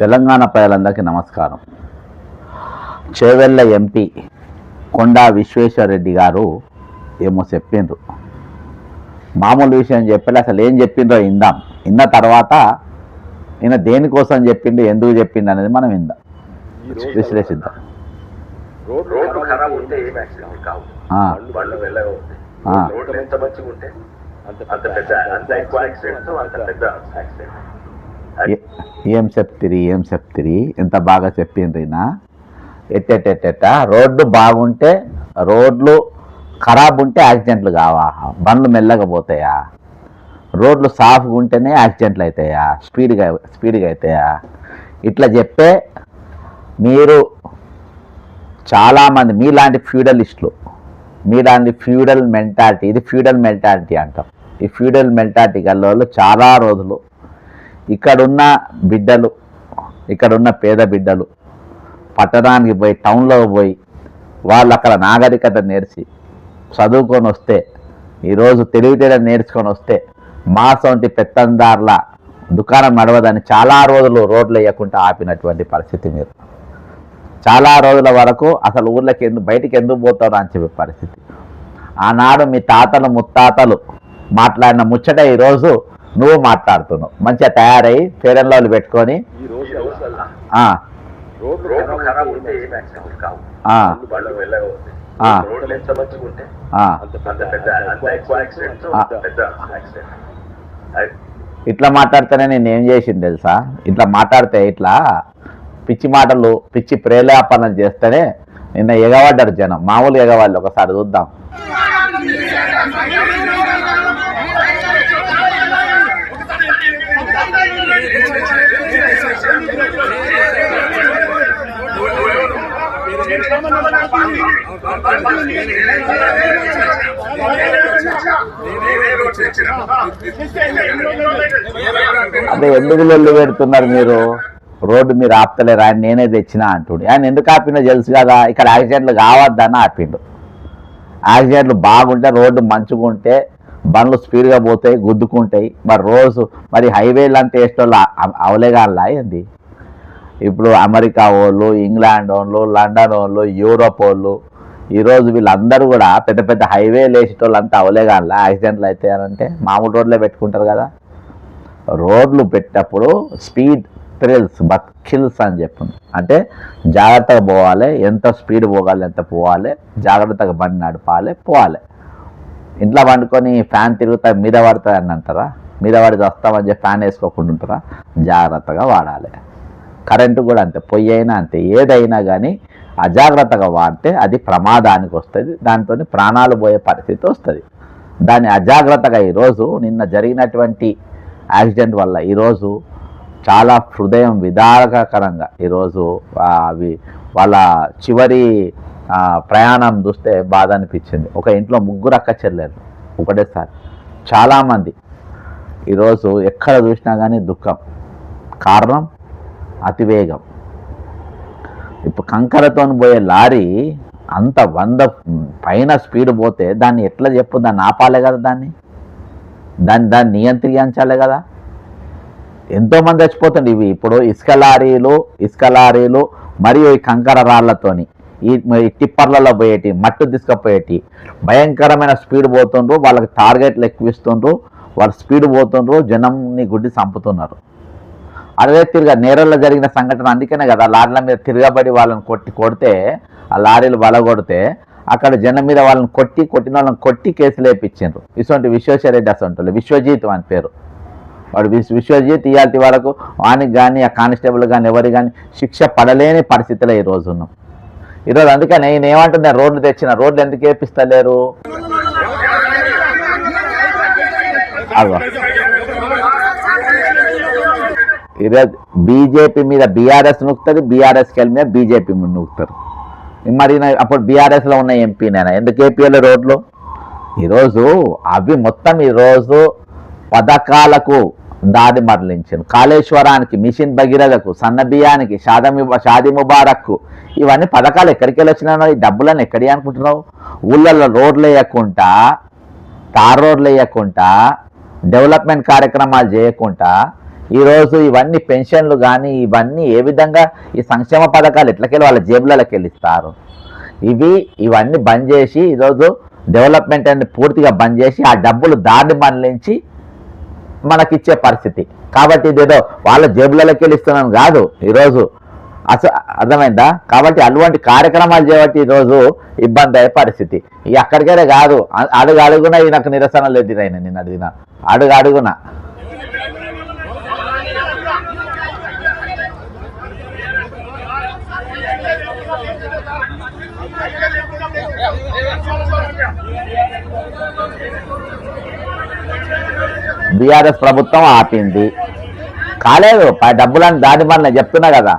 తెలంగాణ ప్రజలందరికీ నమస్కారం. చేవెళ్ళ ఎంపీ కొండా విశ్వేశ్వరరెడ్డి గారు ఏమో చెప్పిండ్రు. మామూలు విషయం చెప్పలే అసలు ఏం చెప్పిండ్రో ఇందాం ఇన్న తర్వాత ఈయన దేనికోసం చెప్పిండు ఎందుకు చెప్పిండు అనేది మనం ఇందాం విశ్లేషిద్దాం. అంత అంత పెద్ద అంత ఎక్కువ యాక్సిడెంట్ అంత పెద్ద యాక్సిడెంట్ ఏం చెప్తిరి ఏం చెప్తిరి? ఎంత బాగా చెప్పిండ్రు ఈయన ఎట్టెట్టెట్టెట్ట? రోడ్డు బాగుంటే రోడ్లు ఖరాబ్ ఉంటే యాక్సిడెంట్లు కావా? బండ్లు మెల్లగా పోతాయా? రోడ్లు సాఫ్గా ఉంటేనే యాక్సిడెంట్లు అవుతాయా స్పీడ్గా స్పీడ్గా అవుతాయా ఇట్లా చెప్పే మీరు చాలామంది మీలాంటి ఫ్యూడలిస్టులు మీలాంటి ఫ్యూడల్ మెంటాలిటీ ఇది ఫ్యూడల్ మెంటాలిటీ అంటాం. ఈ ఫ్యూడల్ మెంటాలిటీ గల్లోళ్ళు చాలా రోజులు ఇక్కడున్న బిడ్డలు ఇక్కడున్న పేద బిడ్డలు పట్టణానికి పోయి టౌన్లో పోయి వాళ్ళు అక్కడ నాగరికత నేర్చి చదువుకొని వస్తే ఈరోజు తెలివితేటలు నేర్చుకొని వస్తే మాసంటి పెత్తందార్ల దుకాణం నడవదని చాలా రోజులు రోడ్లు వేయకుండా ఆపినటువంటి పరిస్థితి మీరు. చాలా రోజుల వరకు అసలు ఊర్లోకి ఎందుకు బయటికి ఎందుకు పోతారు అని చెప్పే పరిస్థితి. ఆనాడు మీ తాతలు ముత్తాతలు మాట్లాడిన ముచ్చట ఈరోజు నువ్వు మాట్లాడుతున్నావు. మంచిగా తయారై ఫేరన్ లవ్లు పెట్టుకొని ఇట్లా మాట్లాడితేనే నేను ఏం చేసింది తెలుసా? ఇట్లా మాట్లాడితే ఇట్లా పిచ్చి మాటలు పిచ్చి ప్రేలాపనలు చేస్తేనే నిన్న ఎగబడ్డారు జనం. మామూలు ఎగవాళ్ళు ఒకసారి చూద్దాం. అదే ఎందుకు లొల్లు పెడుతున్నారు మీరు? రోడ్డు మీరు ఆపుతలేరా? ఆయన నేనే తెచ్చినా అంటుండు. ఆయన ఎందుకు ఆపిండో తెలుసు కదా ఇక్కడ యాక్సిడెంట్లు కావద్దని ఆపిండు. యాక్సిడెంట్లు బాగుంటే రోడ్డు మంచుకుంటే ఉంటే బండ్లు స్పీడ్గా పోతాయి గుద్దుకుంటాయి. మరి రోజు మరి హైవేలు అంతా వేసేటోళ్ళు అవలేగాలా ఏంది? ఇప్పుడు అమెరికా వాళ్ళు ఇంగ్లాండ్ వాళ్ళు లండన్ వాళ్ళు యూరోప్ వాళ్ళు ఈరోజు వీళ్ళందరూ కూడా పెద్ద పెద్ద హైవేలు వేసేటోళ్ళు అంతా అవలేగాలా యాక్సిడెంట్లు అయితే అంటే మామూలు రోడ్లే పెట్టుకుంటారు కదా. రోడ్లు పెట్టినప్పుడు స్పీడ్ థ్రిల్స్ బక్కిల్స్ అని చెప్పింది అంటే జాగ్రత్తగా పోవాలి ఎంత స్పీడ్ పోగాలి ఎంత పోవాలి జాగ్రత్తగా బండి నడపాలి పోవాలి. ఇంట్లో పండుకొని ఫ్యాన్ తిరుగుతా మీద పడుతుంది అని అంటారా? మీద పడి వస్తామని చెప్పి ఫ్యాన్ వేసుకోకుండా ఉంటారా? జాగ్రత్తగా వాడాలి. కరెంటు కూడా అంతే పొయ్యి అయినా అంతే ఏదైనా కానీ అజాగ్రత్తగా వాడితే అది ప్రమాదానికి వస్తుంది దాంతో ప్రాణాలు పోయే పరిస్థితి వస్తుంది. దాన్ని అజాగ్రత్తగా ఈరోజు నిన్న జరిగినటువంటి యాక్సిడెంట్ వల్ల ఈరోజు చాలా హృదయం విదారకరంగా ఈరోజు అవి వాళ్ళ చివరి ప్రయాణం చూస్తే బాధ అనిపించింది. ఒక ఇంట్లో ముగ్గురు అక్క చెల్లెలు ఒకటేసారి. చాలామంది ఈరోజు ఎక్కడ చూసినా కానీ దుఃఖం. కారణం? అతివేగం. ఇప్పుడు కంకరతో పోయే లారీ అంత వంద పైన స్పీడ్ పోతే దాన్ని ఎట్లా చెప్పు దాన్ని ఆపాలే కదా దాన్ని? దాన్ని దాన్ని నియంత్రించాలే కదా? ఎంతోమంది చచ్చిపోతుంది ఇవి. ఇప్పుడు ఇసుక లారీలు ఇసుక లారీలు మరియు ఈ కంకర రాళ్ళతోని ఈ ఈ టిప్పర్లలో పోయేటి మట్టు తీసుకుపోయేటి భయంకరమైన స్పీడ్ పోతుండ్రు వాళ్ళకి టార్గెట్లు ఎక్కువిస్తుండ్రు వాళ్ళు స్పీడ్ పోతుండ్రు జనంని గుడ్డి చంపుతున్నారు. అదే తిరిగా నేరల్లో జరిగిన సంఘటన అందుకనే కదా లారీల మీద తిరగబడి వాళ్ళని కొట్టి కొడితే ఆ లారీలు బలగొడితే అక్కడ జనం మీద వాళ్ళని కొట్టి కొట్టిన వాళ్ళని కొట్టి కేసులు వేయించారు ఇటువంటి విశ్వేశ్వరరెడ్డి అసలు విశ్వజిత్ అని పేరు. వాడు విశ్వ విశ్వజిత్ ఇయాల్టి వరకు వానికి కానీ ఆ కానిస్టేబుల్ కానీ ఎవరికి కానీ శిక్ష పడలేని పరిస్థితిలో ఈ ఉన్నాం. ఈరోజు అందుకని నేను ఏమంటున్నా రోడ్లు తెచ్చిన రోడ్లు ఎందుకు వేపిస్తలేరు? అదో ఈరోజు బీజేపీ మీద బీఆర్ఎస్ నూకుతుంది బీఆర్ఎస్ కెళ్ళి మీద బీజేపీ మీద నూకుతారు. మరి అప్పుడు బీఆర్ఎస్లో ఉన్న ఎంపీ నేను? ఎందుకు ఏపీఎల్ రోడ్లు? ఈరోజు అవి మొత్తం ఈరోజు పథకాలకు దారి మరలించాను కాళేశ్వరానికి మిషన్ భగీరథకు సన్నబియ్యానికి షాదమి షాది ముబారక్కు ఇవన్నీ పథకాలు ఎక్కడికి వెళ్ళొచ్చినానో ఈ డబ్బులను ఎక్కడి అనుకుంటున్నావు? ఊళ్ళల్లో రోడ్లు వేయకుండా తార్ రోడ్లు వేయకుండా డెవలప్మెంట్ కార్యక్రమాలు చేయకుండా ఈరోజు ఇవన్నీ పెన్షన్లు కానీ ఇవన్నీ ఏ విధంగా ఈ సంక్షేమ పథకాలు ఎట్లకెళ్ళి వాళ్ళ జేబులకి వెళ్ళిస్తారు? ఇవి ఇవన్నీ బంద్ చేసి ఈరోజు డెవలప్మెంట్ అనేది పూర్తిగా బంద్ చేసి ఆ డబ్బులు దాన్ని మళ్ళించి మనకిచ్చే పరిస్థితి. కాబట్టి ఇదేదో వాళ్ళ జేబులకి వెళ్ళిస్తున్నాను కాదు. ఈరోజు అసలు అర్థమైందా? కాబట్టి అటువంటి కార్యక్రమాలు చేయబట్టి ఈరోజు ఇబ్బంది అయ్యే పరిస్థితి. ఈ అక్కడికైనా కాదు. అడుగు అడుగున ఈ నాకు నిరసన లేదు నేను అడిగిన. అడుగు అడుగున. బీఆర్ఎస్ ప్రభుత్వం ఆపింది. కాలేదు డబ్బులను దాని మళ్ళీ చెప్తున్నా కదా.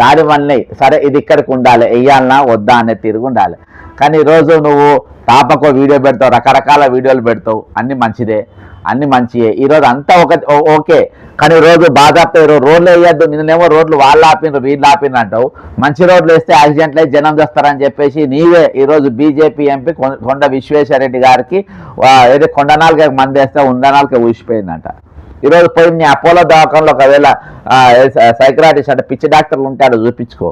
దాని మళ్ళీ సరే ఇది ఇక్కడికి ఉండాలి వెయ్యాలన్నా వద్దా అనే తిరిగి ఉండాలి. కానీ ఈరోజు నువ్వు పాపకు వీడియో పెడతావు రకరకాల వీడియోలు పెడతావు అన్ని మంచిదే. అన్ని మంచియే. ఈరోజు అంతా ఒక ఓ- ఓకే. కానీ రోజు బాధాప్త ఈరోజు రోడ్లు వేయద్దు. నిన్నేమో రోడ్లు వాళ్ళు ఆపినారు వీళ్ళు ఆపినరు అంటావు మంచి రోడ్లు వేస్తే యాక్సిడెంట్లు అయితే జనం చేస్తారని చెప్పేసి నీవే ఈరోజు బీజేపీ ఎంపీ కొండ విశ్వేశ్వరరెడ్డి గారికి ఏదో కొండ మంది వేస్తే ఉండ ఊసిపోయిందంట. ఈరోజు పోయి నీ అపోలో దవాఖానలో ఒకవేళ సైక్రాటిస్ట్ అంటే పిచ్చి డాక్టర్లు ఉంటే ఆడ చూపించుకో.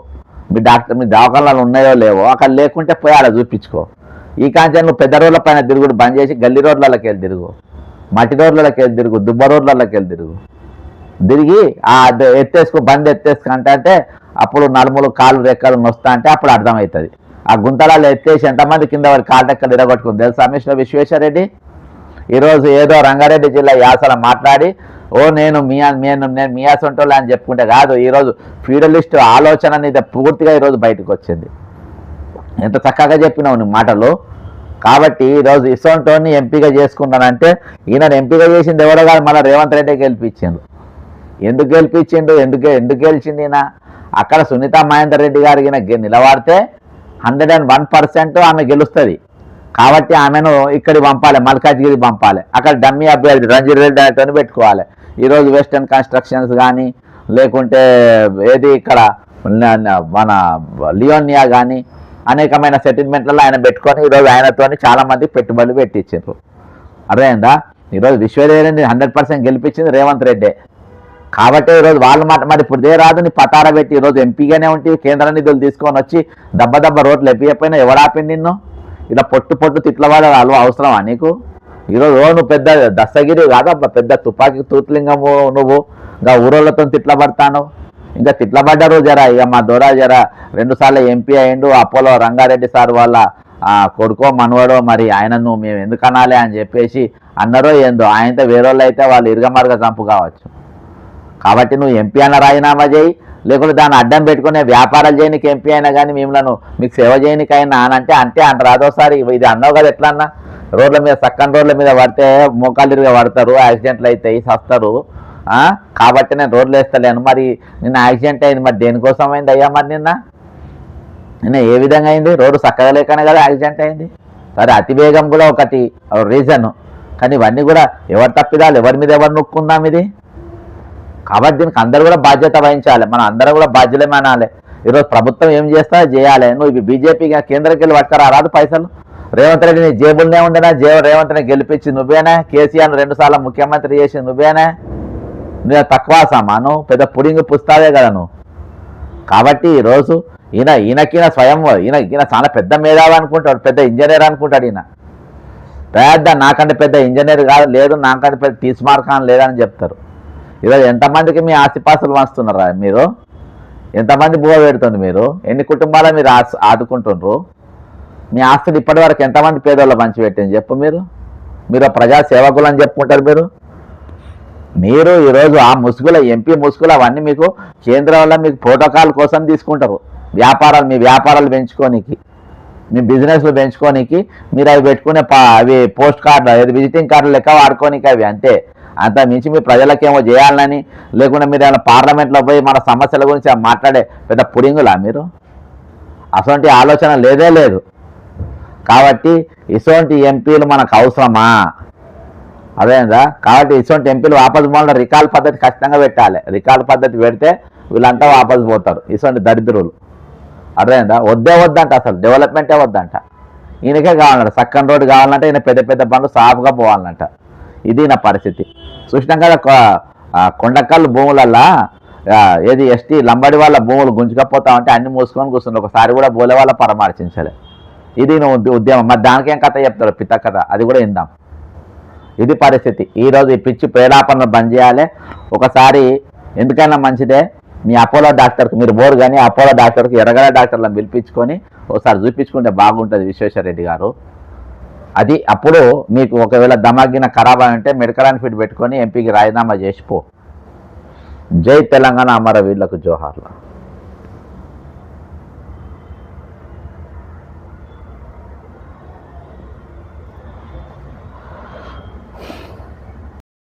మీ డాక్టర్ మీ దవాఖానాలు ఉన్నాయో లేవో అక్కడ లేకుంటే పోయి ఆడ చూపించుకో. ఈ కాంచెన్ నువ్వు పెద్ద రోడ్ల పైన తిరుగుడు బంద్ చేసి గల్లీ రోడ్లకి వెళ్ళి తిరుగు. మట్టి రోడ్లకి వెళ్ళి తిరుగు దుబ్బ రోడ్లకి వెళ్ళి తిరుగు. తిరిగి ఆ ఎత్తేసుకో బండి ఎత్తేసుకో అంటే అప్పుడు నలుములు కాళ్ళు రెక్కలు నొస్తా అంటే అప్పుడు అర్థమవుతుంది. ఆ గుంతలాలు ఎత్తేసి ఎంతమంది కింద వారి కాళ్ళ రెక్కలు ఇరగొట్టుకుంది తెలుసా మిస్టర్ విశ్వేశ్వరరెడ్డి? ఈరోజు ఏదో రంగారెడ్డి జిల్లా యాసల మాట్లాడి ఓ నేను మియా నేను నేను మియాసంటోళ్ళు అని చెప్పుకుంటే కాదు ఈరోజు ఫ్యూడలిస్ట్ ఆలోచన అనేది పూర్తిగా ఈరోజు బయటకు వచ్చింది ఎంత చక్కగా చెప్పినావు నీ మాటలు. కాబట్టి ఈరోజు ఇసోంటోని ఎంపిక చేసుకున్నానంటే ఈయన ఎంపిక చేసింది ఎవరో కాదు మళ్ళీ రేవంత్ రెడ్డి గెలిపించిండు. ఎందుకు గెలిపించిండు? ఎందుకు ఎందుకు గెలిచింది ఈయన? అక్కడ సునీత మహేందర్ రెడ్డి గారికి ఈయన గె- నిలబడితే హండ్రెడ్ అండ్ వన్ పర్సెంట్ ఆమె గెలుస్తుంది. కాబట్టి ఆమెను ఇక్కడికి పంపాలి మల్కాజ్గిరి పంపాలి. అక్కడ డమ్మీ అభ్యర్థి రంజిత్ రెడ్డి అనేతోని పెట్టుకోవాలి. ఈరోజు వెస్టర్న్ కన్స్ట్రక్షన్స్ కానీ లేకుంటే ఏది ఇక్కడ మన లియోనియా కానీ అనేకమైన సెటిల్మెంట్లలో ఆయన పెట్టుకొని ఈరోజు ఆయనతోని చాలా మంది పెట్టుబడులు పెట్టించారు. అర్థమైందా? ఈరోజు విశ్వదేవరెడ్డి హండ్రెడ్ పర్సెంట్ గెలిపించింది రేవంత్ రెడ్డి. కాబట్టి ఈరోజు వాళ్ళ మాట మరి ఇప్పుడు ఇదే రాదు నీ పతార పెట్టి ఈరోజు ఎంపీగానే ఉంటే కేంద్ర నిధులు తీసుకొని వచ్చి దెబ్బ దెబ్బ రోడ్లు ఎప్పిపోయినా ఎవడాపింది నిన్ను? ఇలా పొట్టు పొట్టు తిట్లవాడ వాళ్ళు అవసరమా నీకు? ఈరోజు ఓ నువ్వు పెద్ద దస్తగిరి కాదబ్బా పెద్ద తుపాకీ తూత్లింగము నువ్వు. ఇంకా ఊరోళ్ళతో తిట్లబడతాను ఇంకా తిట్లబడ్డారు జరా ఇక మా దొర జరా రెండుసార్లు ఎంపీ అయిండు అపోలో రంగారెడ్డి సార్ వాళ్ళ కొడుకో మనవడో మరి ఆయనను మేము ఎందుకు అనాలి అని చెప్పేసి అన్నారో ఏందో ఆయనతో వేరేళ్ళు అయితే వాళ్ళు ఇరుగమరుగ చంపు కావచ్చు. కాబట్టి నువ్వు ఎంపీ అన్న రాజీనామా చేయి లేకుంటే దాన్ని అడ్డం పెట్టుకునే వ్యాపారాలు చేయనికి ఎంపీ అయినా కానీ మిమ్మల్ని మీకు సేవ చేయనికైనా అని అంటే అంటే అంటారు. అదోసారి ఇది అన్నావు కదా ఎట్లా అన్నా రోడ్ల మీద చక్కని రోడ్ల మీద పడితే మోకాలు పడతారు యాక్సిడెంట్లు అవుతాయి సస్తారు కాబట్టి నేను రోడ్లు వేస్తలేను. మరి నిన్న యాక్సిడెంట్ అయింది. మరి దేనికోసం అయింది అయ్యా మరి నిన్న? నిన్న ఏ విధంగా అయింది? రోడ్డు చక్కగా లేకనే కదా యాక్సిడెంట్ అయింది. సరే అతివేగం కూడా ఒకటి రీజన్. కానీ ఇవన్నీ కూడా ఎవరు తప్పిదాలు? ఎవరి మీద ఎవరు నొక్కుందాం ఇది? కాబట్టి దీనికి అందరూ కూడా బాధ్యత వహించాలి. మనం అందరం కూడా బాధ్యులమే అనాలి. ఈరోజు ప్రభుత్వం ఏం చేస్తా చేయాలి. నువ్వు ఇవి బీజేపీకి కేంద్రకి వెళ్ళి పట్టుకరా రాదు పైసలు. రేవంత్ రెడ్డి నీ జేబుల్నే ఉండేనా? జే రేవంత్ రెడ్డి గెలిపించి నువ్వేనా? కేసీఆర్ రెండు సార్లు ముఖ్యమంత్రి చేసి నువ్వేనా? నువ్వు తక్కువ సామాను పెద్ద పుడింగి పుస్తావే కదా నువ్వు. కాబట్టి ఈరోజు ఈయన ఈయనకిన స్వయం ఈయన ఈయన చాలా పెద్ద మేధావి అనుకుంటాడు పెద్ద ఇంజనీర్ అనుకుంటాడు ఈయన. పెద్ద నాకంటే పెద్ద ఇంజనీర్ కాదు లేదు నాకంటే పెద్ద తీస్మార్క్ అని లేదని చెప్తారు. ఈరోజు ఎంతమందికి మీ ఆస్తిపాస్తులు వంచుతున్నారా మీరు? ఎంతమంది బువ పెడుతుంది మీరు? ఎన్ని కుటుంబాలు మీరు ఆస్ ఆదుకుంటుండ్రు? మీ ఆస్తులు ఇప్పటివరకు ఎంతమంది పేదోళ్ళ మంచి పెట్టింది చెప్పు మీరు. మీరు ప్రజా సేవకులు అని చెప్పుకుంటారు మీరు. మీరు ఈరోజు ఆ ముసుగుల ఎంపీ ముసుగులు అవన్నీ మీకు కేంద్రంలో మీకు ప్రోటోకాల్ కోసం తీసుకుంటారు. వ్యాపారాలు మీ వ్యాపారాలు పెంచుకోనికి మీ బిజినెస్లు పెంచుకోనికి మీరు అవి పెట్టుకునే పా అవి పోస్ట్ కార్డు అది విజిటింగ్ కార్డులు లెక్క వాడుకోనికి అవి అంతే. అంత మించి మీ ప్రజలకేమో చేయాలని లేకుండా మీరు ఏమైనా పార్లమెంట్లో పోయి మన సమస్యల గురించి మాట్లాడే పెద్ద పుడింగులా మీరు? అటువంటి ఆలోచన లేదే లేదు. కాబట్టి ఇటువంటి ఎంపీలు మనకు అవసరమా? అదేందా? కాబట్టి ఇటువంటి ఎంపీలు వాపసు పోవాలంటే రికాల్ పద్ధతి ఖచ్చితంగా పెట్టాలి. రికాల్ పద్ధతి పెడితే వీళ్ళంతా వాపసు పోతారు. ఇటువంటి దరిద్రులు. అర్థమైందా? వద్దే వద్దంట అసలు. డెవలప్మెంటే వద్దంట. ఈయనకే కావాలంట. సక్కన్ రోడ్డు కావాలంటే ఈయన పెద్ద పెద్ద బండ్లు సాఫ్గా పోవాలంట. ఇది నా పరిస్థితి. చూసినాం కదా కొండకల్లు భూములల్లా ఏది ఎస్టీ లంబడి వాళ్ళ భూములు గుంజుకపోతా ఉంటే అన్ని మూసుకొని కూర్చుంది ఒకసారి కూడా బోలే వాళ్ళ పరామర్శించలే ఇది నువ్వు ఉద్యమం. మరి దానికేం కథ చెప్తాడు పిత కథ? అది కూడా ఇందాం ఇది పరిస్థితి. ఈరోజు ఈ పిచ్చి ప్రేలాపనలు బంద్ చేయాలి. ఒకసారి ఎందుకైనా మంచిదే. మీ అపోలో డాక్టర్కి మీరు బోరు కానీ అపోలో డాక్టర్కి ఎర్రగల డాక్టర్లను పిలిపించుకొని ఒకసారి చూపించుకుంటే బాగుంటుంది విశ్వేశ్వరరెడ్డి గారు. అది అప్పుడు మీకు ఒకవేళ దమాగిన ఖరాబ్ అయి ఉంటే మెడికల్ అని ఫిట్ పెట్టుకొని ఎంపీకి రాజీనామా చేసిపో జై తెలంగాణ అమరవీరులకు జోహార్లా.